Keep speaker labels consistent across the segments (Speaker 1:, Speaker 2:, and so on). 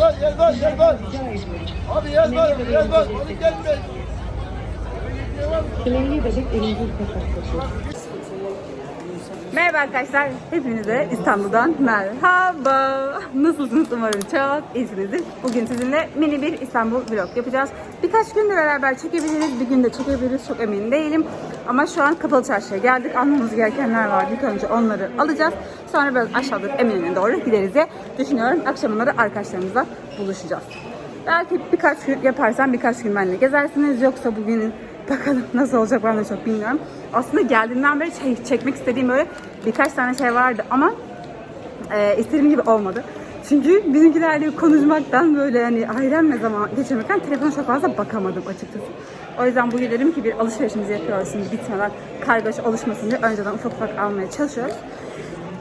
Speaker 1: Yerden, yerden, yerden. Abi yerden, yerden. Hadi gelme.
Speaker 2: Bileği bebek elinde kapattı.
Speaker 3: Merhaba arkadaşlar, hepinize İstanbul'dan merhaba. Nasılsınız? Umarım çok iyisinizdir. Bugün sizinle mini bir İstanbul vlog yapacağız. Birkaç gündür beraber çekebiliriz, bir günde çekebiliriz çok emin değilim. Ama şu an Kapalı Çarşı'ya geldik. Almamız gerekenler var. İlk önce onları alacağız. Sonra biraz aşağıda Eminönü'ne doğru gideriz diye düşünüyorum. Akşamları arkadaşlarımızla buluşacağız. Belki birkaç gün yaparsam birkaç gün benimle gezersiniz. Yoksa bugünün bakalım nasıl olacak ben de çok bilmiyorum. Aslında geldiğimden beri çek- çekmek istediğim böyle birkaç tane şey vardı ama e, istediğim gibi olmadı. Çünkü bizimkilerle konuşmaktan böyle hani ailemle zaman geçirmekten telefona çok fazla bakamadım açıkçası. O yüzden bugün dedim ki bir alışverişimizi yapıyoruz şimdi bitmeden kargaşa oluşmasın diye önceden ufak ufak almaya çalışıyoruz.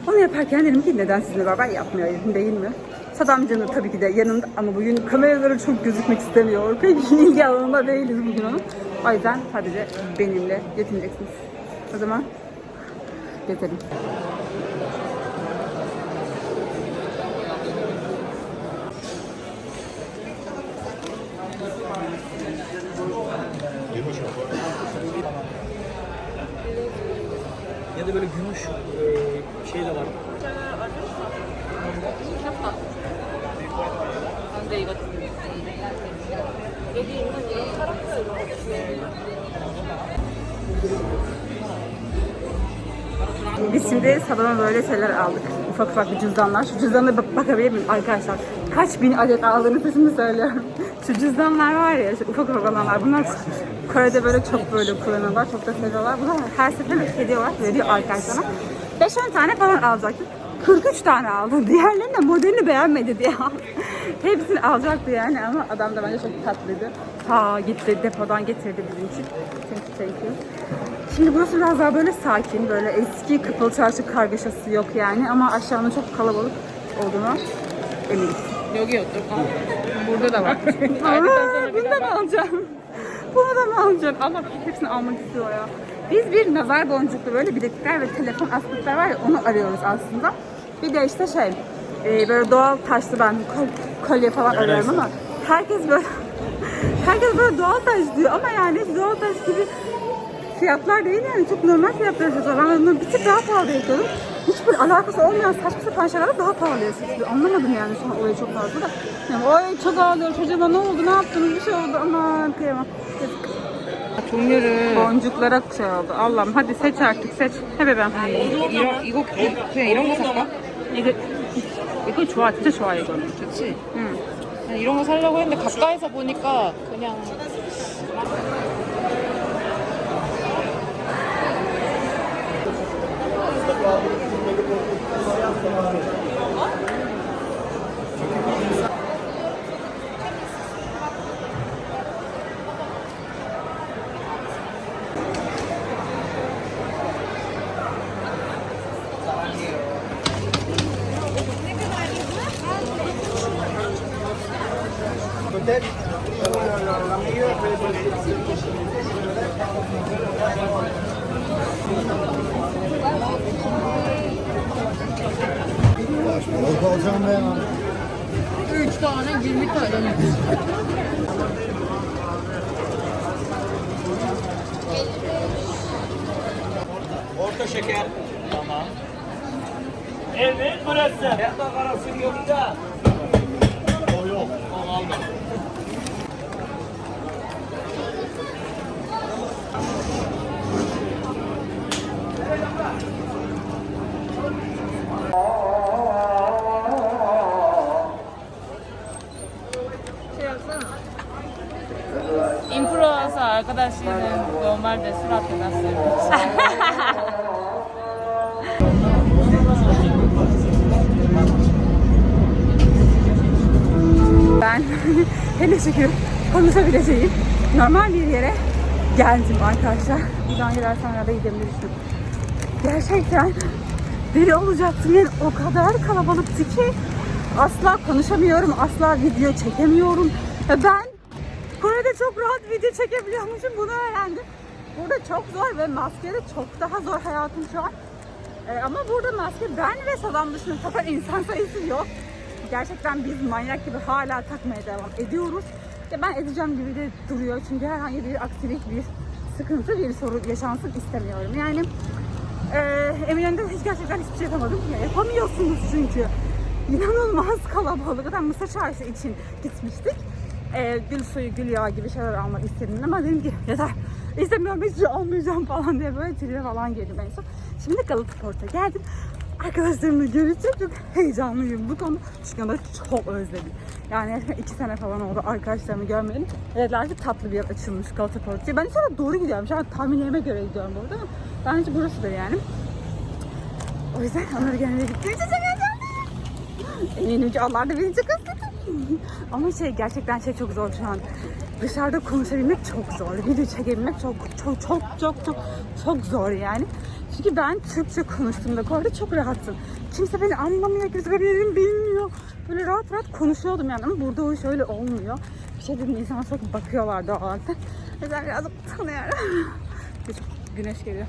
Speaker 3: Onu yaparken dedim ki neden sizinle beraber yapmayayım değil mi? Saddam Canı tabii ki de yanımda ama bugün kameralara çok gözükmek istemiyor. Pek ilgi alanında değiliz bugün onun. O yüzden sadece benimle yetineceksiniz. O zaman gezelim. Şimdi salona böyle şeyler aldık. Ufak ufak bir cüzdanlar. Şu cüzdanlara bak bakabilir miyim arkadaşlar? Kaç bin adet aldığını sesimi söylüyorum. Şu cüzdanlar var ya, şu ufak ufak olanlar. Bunlar Kore'de böyle çok böyle kullanıyorlar, çok da seviyorlar. Bunlar her seferinde hediye olarak veriyor arkadaşlarına. 5-10 tane falan alacaktık. 43 tane aldı. Diğerlerinin de modelini beğenmedi diye. Hepsini alacaktı yani ama adam da bence çok tatlıydı. Ha gitti depodan getirdi bizim için. Thank you, thank you. Şimdi burası biraz daha böyle sakin, böyle eski Kapalı Çarşı kargaşası yok yani ama aşağının çok kalabalık olduğuna eminiz.
Speaker 2: Yok yok dur. Burada da var.
Speaker 3: Aa, bunu da mı alacağım? Bunu da mı alacağım? Allah hepsini almak istiyor ya. Biz bir nazar boncuklu böyle bilekler ve telefon askıklar var ya onu arıyoruz aslında. Bir de işte şey e, böyle doğal taşlı ben kol, kolye falan arıyorum ama herkes böyle herkes böyle doğal taş diyor ama yani doğal taş gibi fiyatlar değil yani çok normal fiyatlar onları bir tık daha pahalı yapıyordum. Hiçbir alakası olmayan saçma sapan şeyler daha pahalıya satılıyor. Anlamadım yani şu an olayı çok fazla da. Yani, Oy çok ağlıyor çocuğuma ne oldu ne yaptınız bir şey oldu aman kıyamam. Yazık.
Speaker 2: 종류를
Speaker 3: Boncuklara şey oldu. Allah'ım hadi seç artık seç. He bebeğim.
Speaker 2: 이런 이거 그냥 이런 거 살까?
Speaker 3: 이거 이거 좋아 진짜 좋아 이거.
Speaker 2: 좋지.
Speaker 3: 응.
Speaker 2: 그냥 이런 거 살려고 했는데 가까이서 보니까 그냥 Öder, la medida de
Speaker 1: Yok alacağım ben ya.
Speaker 2: 3 tane 20 tane.
Speaker 4: Orta şeker. Tamam. Evet burası. Yapma karası yoksa. O yok. Alma.
Speaker 2: Normalde suratı nasıl?
Speaker 3: Ben hele şükür konuşabileceğim normal bir yere geldim arkadaşlar. Buradan gidersem ya da gidebilirim düşündüm. Gerçekten deli olacaktım yani o kadar kalabalıktı ki asla konuşamıyorum, asla video çekemiyorum. Ve ben Kore'de çok rahat video çekebiliyormuşum bunu öğrendim. Burada çok zor ve maskede çok daha zor hayatım şu an. Ee, ama burada maske ben ve salam dışında takan insan sayısı yok. gerçekten biz manyak gibi hala takmaya devam ediyoruz. Ya ben edeceğim gibi de duruyor çünkü herhangi bir aksilik, bir sıkıntı, bir sorun yaşansın istemiyorum. Yani eee Eminönü'nde hiç gerçekten hiçbir şey yapamadım. Ya, yapamıyorsunuz çünkü. İnanılmaz kalabalık. Zaten Mısır Çarşı için gitmiştik. Eee gül suyu, gül yağı gibi şeyler almak istedim ama dedim ki yeter. İstemiyorum şey almayacağım falan diye böyle tribe falan girdim en son. Şimdi Galata Port'a geldim. Arkadaşlarımla görüşecek çok heyecanlıyım bu konuda. Çünkü onları çok özledim. Yani iki sene falan oldu arkadaşlarımı görmedim. Dediler ki tatlı bir yer açılmış Galata Port diye. Ben hiç oraya doğru gidiyorum. Şu an tahminlerime göre gidiyorum burada ama bence burasıdır yani. O yüzden onları görmeye gittiğim için çok heyecanlıyım. Eminim ki onlar da beni çok özledi. Ama şey gerçekten şey çok zor şu an. Dışarıda konuşabilmek çok zor. Video çekebilmek çok çok çok çok çok çok zor yani. Çünkü ben Türkçe konuştuğumda orada çok rahattım. Kimse beni anlamıyor, kimse benim bilmiyor. Böyle rahat rahat konuşuyordum yani ama burada o iş öyle olmuyor. Bir şey dedim insanlar çok bakıyorlar doğalda. O yüzden biraz utanıyorum. Güneş geliyor.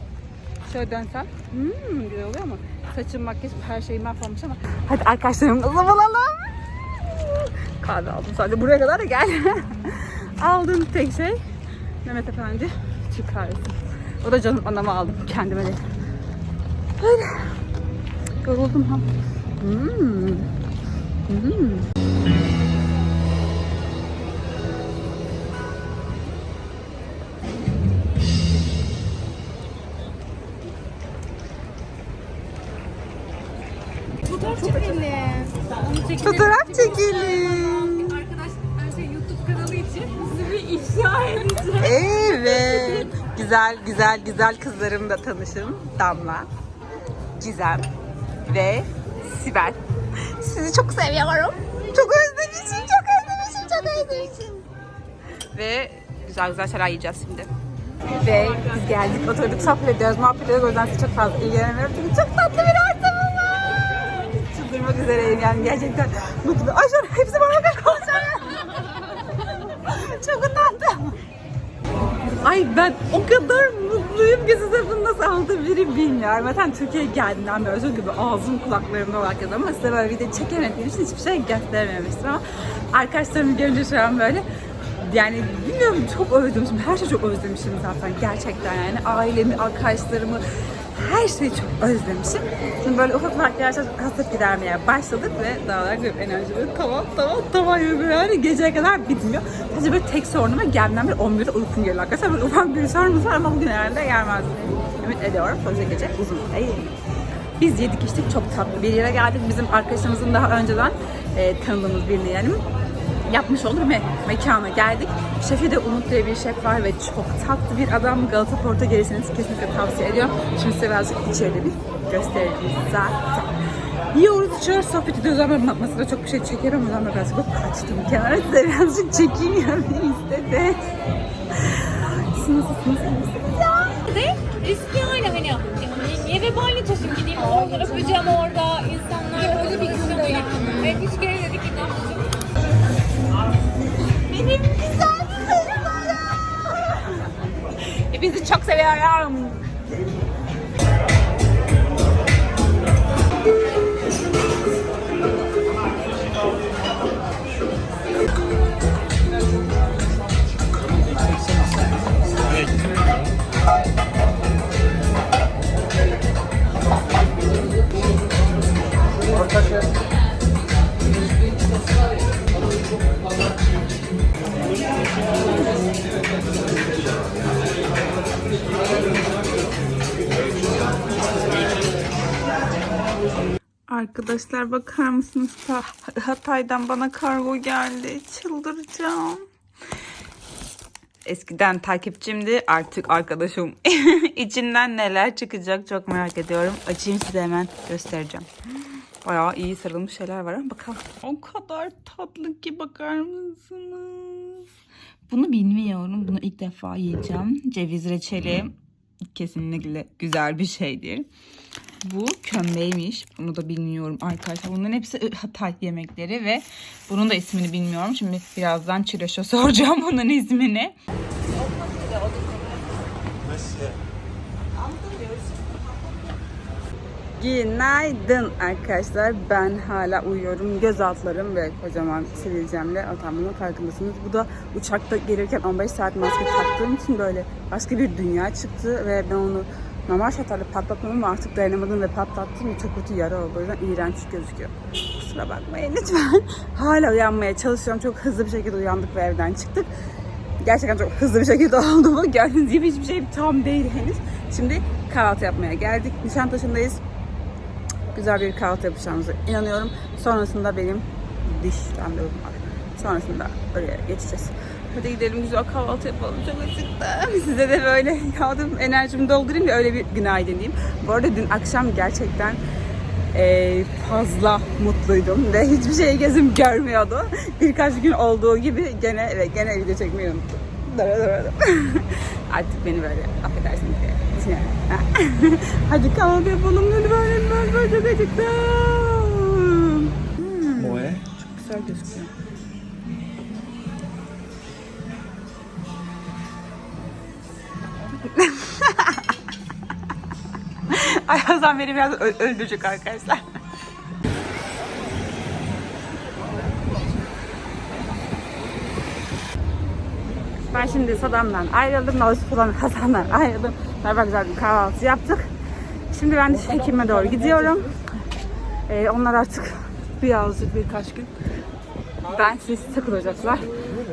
Speaker 3: Şöyle dönsem. Hmm, güzel oluyor ama saçım, makyaj, her şeyim mahvolmuş ama. Hadi arkadaşlarımla bulalım. Kahve aldım sadece buraya kadar da gel. Aldığım tek şey Mehmet Efendi Türk kahvesi. O da canım anama aldım kendime değil. Öyle. Yoruldum ha. Hmm. Hmm. Fotoğraf çekelim.
Speaker 2: Arkadaşlar şey YouTube kanalı için sizi bir ifşa edeceğim.
Speaker 3: Evet. Güzel güzel güzel kızlarımla tanışın. Damla, Gizem ve Sibel. Sizi çok seviyorum. Çok özlemişim, çok özlemişim, çok özlemişim. Ve güzel güzel şeyler yiyeceğiz şimdi. Ve biz geldik, oturduk, sohbet ediyoruz, muhabbet ediyoruz. O yüzden size çok fazla ilgilenemiyorum. Çünkü çok tatlı bir. Çıldırmak üzereyim yani gerçekten mutlu. Ay şu hepsi bana ben konuşuyor. çok utandım. Ay ben o kadar mutluyum ki size bunu nasıl anlatabilirim bilmiyorum. Zaten Türkiye'ye geldiğimden beri özür gibi ağzım kulaklarımda olarak ama size böyle video çekemediğim için hiçbir şey gösterememiştim ama arkadaşlarımı görünce şu an böyle yani bilmiyorum çok özlemişim. Her şeyi çok özlemişim zaten gerçekten yani ailemi, arkadaşlarımı her şeyi çok özlemişim. Şimdi böyle ufak ufak yavaşça hasret gidermeye başladık ve daha da enerji böyle tamam tamam tamam gibi yani geceye kadar bitmiyor. Sadece böyle tek sorunum var gelmem bir 11'de uykum geliyor arkadaşlar. Böyle ufak bir sorunumuz var ama bugün herhalde gelmez. Ümit ediyorum. Sonuçta gece uzun değil. Biz yedik içtik çok tatlı bir yere geldik. Bizim arkadaşımızın daha önceden e, tanıdığımız birini yani yapmış olur me mekana geldik. Şefi de Umut diye bir şef var ve çok tatlı bir adam. Galata Port'a gelirseniz kesinlikle tavsiye ediyorum. Şimdi size birazcık içeride bir göstereyim zaten. Yiyoruz, içiyoruz, sohbet ediyoruz ama ma- masada çok bir şey çekerim. O yüzden ben birazcık böyle kaçtım kenara. Size birazcık çekeyim yani istedi. Siz nasılsınız? ya?
Speaker 2: de riski yani hani yani niye vebali taşıyıp gideyim orada öpeceğim orada insanlar öyle bir günde yani. Evet üç kere dedik ki?
Speaker 3: Benim güzel kızlarım. Hepinizi çok seviyorum. Arkadaşlar bakar mısınız? Ha- Hatay'dan bana kargo geldi. Çıldıracağım. Eskiden takipçimdi artık arkadaşım. İçinden neler çıkacak çok merak ediyorum. Açayım size hemen göstereceğim. Bayağı iyi sarılmış şeyler var bakalım. O kadar tatlı ki bakar mısınız? Bunu bilmiyorum. Bunu ilk defa yiyeceğim. Ceviz reçeli kesinlikle güzel bir şeydir. Bu kömbeymiş. Bunu da bilmiyorum arkadaşlar. Bunların hepsi Hatay yemekleri ve bunun da ismini bilmiyorum. Şimdi birazdan Çileş'e soracağım bunun ismini. Günaydın arkadaşlar. Ben hala uyuyorum. Göz altlarım ve kocaman sivilcemle atamının farkındasınız. Bu da uçakta gelirken 15 saat maske taktığım için böyle başka bir dünya çıktı ve ben onu normal şartlarda patlatmam ama artık dayanamadım ve patlattım. Çok kötü yara oldu. O yüzden iğrenç gözüküyor. Kusura bakmayın lütfen. Hala uyanmaya çalışıyorum. Çok hızlı bir şekilde uyandık ve evden çıktık. Gerçekten çok hızlı bir şekilde oldu bu. Gördüğünüz gibi hiçbir şey tam değil henüz. Şimdi kahvaltı yapmaya geldik. Nişantaşı'ndayız. Güzel bir kahvaltı yapacağımıza inanıyorum. Sonrasında benim diş randevum var. Sonrasında oraya geçeceğiz. Hadi gidelim güzel kahvaltı yapalım. Çok acıktım. Size de böyle yağdım enerjimi doldurayım da öyle bir günaydın diyeyim. Bu arada dün akşam gerçekten eee, fazla mutluydum ve hiçbir şey gözüm görmüyordu. Birkaç gün olduğu gibi gene ve gene video çekmeyi unuttum. Artık beni böyle affedersiniz diye düşünüyorum. Hadi kahvaltı yapalım lütfen lütfen çok acıktım.
Speaker 4: Moe.
Speaker 3: Çok güzel gözüküyor. Ay Hasan beni biraz öldürecek arkadaşlar. Ben şimdi Sadam'dan ayrıldım. Sadam Hasan'dan ayrıldım. Beraber güzel bir kahvaltı yaptık. Şimdi ben diş hekime doğru gidiyorum. Ee, onlar artık birazcık birkaç gün ben siz takılacaklar.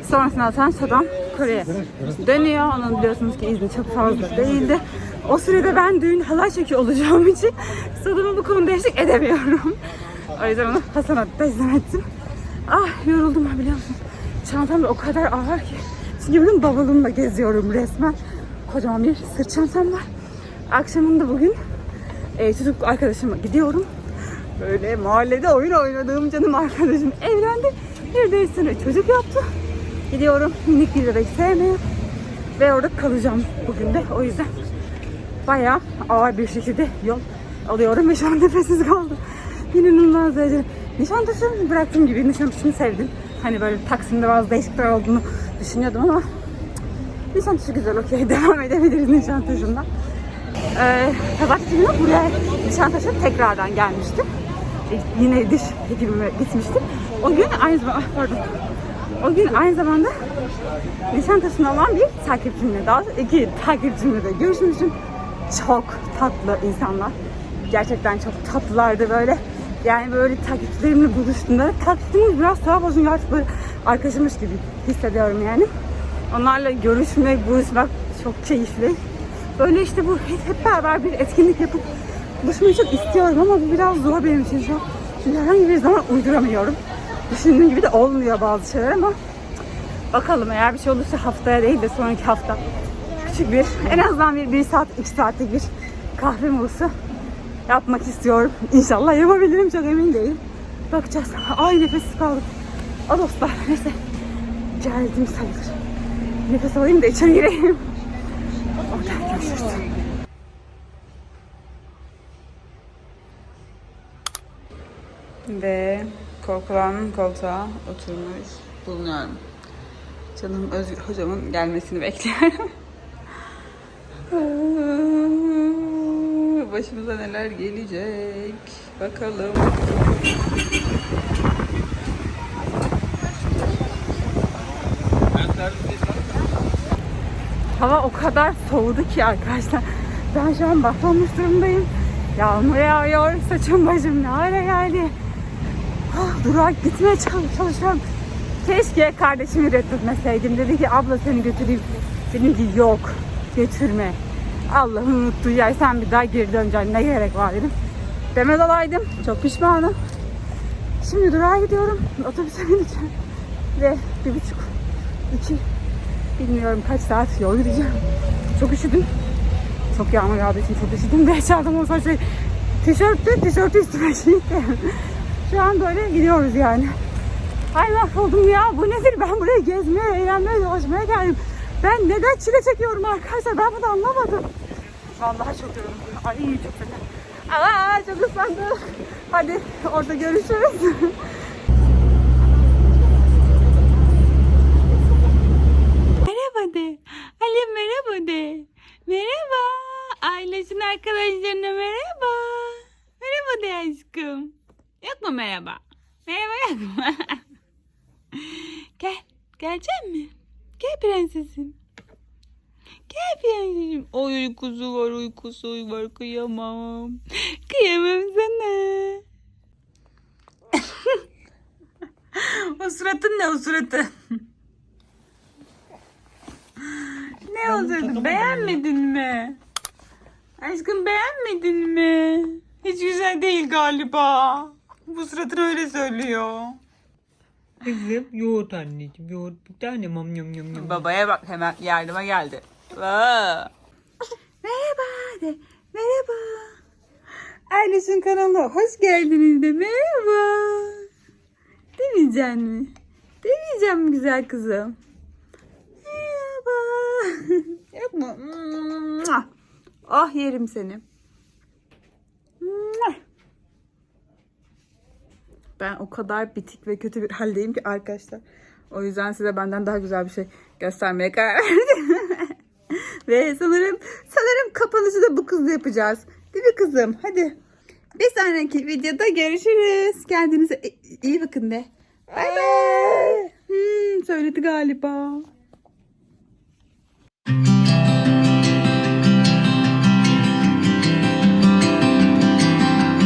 Speaker 3: Sonrasında zaten Sadam Kore'ye dönüyor. Onun biliyorsunuz ki izni çok fazla değildi. O sürede ben düğün halay çekiyor olacağım için Sadam'a bu konuda eşlik edemiyorum. O yüzden onu Hasan'a teslim ettim. Ah yoruldum ha biliyor musun? Çantam da o kadar ağır ki. Çünkü bugün bavulumla geziyorum resmen. Kocaman bir sırt çantam var. Akşamında bugün e, çocuk arkadaşıma gidiyorum. Böyle mahallede oyun oynadığım canım arkadaşım evlendi. Bir de üstüne çocuk yaptı. Gidiyorum minik bir bebek sevmeye. Ve orada kalacağım bugün de. O yüzden bayağı ağır bir şekilde yol alıyorum ve şu an nefessiz kaldım. İnanılmaz derece. Nişantaşı'nı bıraktığım gibi Nişantaşı'nı sevdim. Hani böyle Taksim'de bazı değişiklikler olduğunu düşünüyordum ama Nişantaşı güzel okey devam edebiliriz Nişantaşı'ndan. Ee, Pazartesi günü buraya Nişantaşı'na tekrardan gelmiştim. E, yine diş hekimime gitmiştim. O gün aynı zamanda, pardon. O gün aynı zamanda Nişantaşı'nda olan bir takipçimle daha iki takipçimle de görüşmüştüm. Çok tatlı insanlar. Gerçekten çok tatlılardı böyle. Yani böyle takipçilerimle buluştuğumda takipçilerimiz biraz olsun artık böyle arkadaşımmış gibi hissediyorum yani. Onlarla görüşmek, buluşmak çok keyifli. Böyle işte bu hep, hep beraber bir etkinlik yapıp buluşmayı çok istiyorum ama bu biraz zor benim için şu an. Çünkü herhangi bir zaman uyduramıyorum. Düşündüğüm gibi de olmuyor bazı şeyler ama bakalım eğer bir şey olursa haftaya değil de sonraki hafta küçük bir en azından bir, bir saat iki saatlik bir kahve molası yapmak istiyorum. İnşallah yapabilirim çok emin değilim. Bakacağız. Ay nefessiz kaldım. O dostlar neyse. Geldim sayılır. Nefes alayım da içeri gireyim. Ve korkulan koltuğa oturmuş bulunuyorum. Canım Özgür hocamın gelmesini bekliyorum. Başımıza neler gelecek bakalım. Hava o kadar soğudu ki arkadaşlar. Ben şu an mahvolmuş durumdayım. Yağmur yağıyor, saçım başım ne hale geldi. Ah, durağa gitmeye çal- çalışıyorum. Keşke kardeşimi reddetmeseydim. Dedi ki abla seni götüreyim. Dedim ki yok götürme. Allah'ım unuttuğu yer sen bir daha geri döneceksin ne gerek var dedim. Demez olaydım. Çok pişmanım. Şimdi durağa gidiyorum. Otobüse bineceğim. Ve bir buçuk, iki, bilmiyorum kaç saat yol gideceğim. Çok üşüdüm. Çok yağmur yağdığı için çok üşüdüm. Ve çantam olsa şey tişörtte, tişörtü üstüme. Şu an böyle gidiyoruz yani. Ay mahvoldum ya. Bu nedir? Ben buraya gezmeye, eğlenmeye, dolaşmaya geldim. Ben neden çile çekiyorum arkadaşlar? Ben bunu anlamadım. Vallahi çok yoruldum. Ay çok fena. Aa çok ıslandım. Hadi orada görüşürüz. merhaba de. Ali merhaba de. Merhaba. Ailesin arkadaşlarına merhaba. mı merhaba? Merhaba yok mu? Gel. Gelecek mi? Gel prensesim. Gel prensesim. Oy uykusu var uykusu var kıyamam. Kıyamam sana. o suratın ne o suratın? ne o suratın? Beğenmedin mi? Aşkım beğenmedin mi? Hiç güzel değil galiba. Bu suratın öyle söylüyor.
Speaker 4: Kızım yoğurt anneciğim yoğurt bir tane mam yam yam yam.
Speaker 3: Babaya bak hemen yardıma geldi. Aa. Merhaba de. Merhaba. Ailesinin kanalına hoş geldiniz de merhaba. Demeyeceksin mi? Demeyeceğim mi güzel kızım? Merhaba. Mua. Ah yerim seni. Ben o kadar bitik ve kötü bir haldeyim ki arkadaşlar. O yüzden size benden daha güzel bir şey göstermeye karar verdim. ve sanırım sanırım kapanışı da bu kızla yapacağız. Değil mi kızım? Hadi. Bir sonraki videoda görüşürüz. Kendinize iyi bakın de. Bay bay. Hmm, söyledi galiba.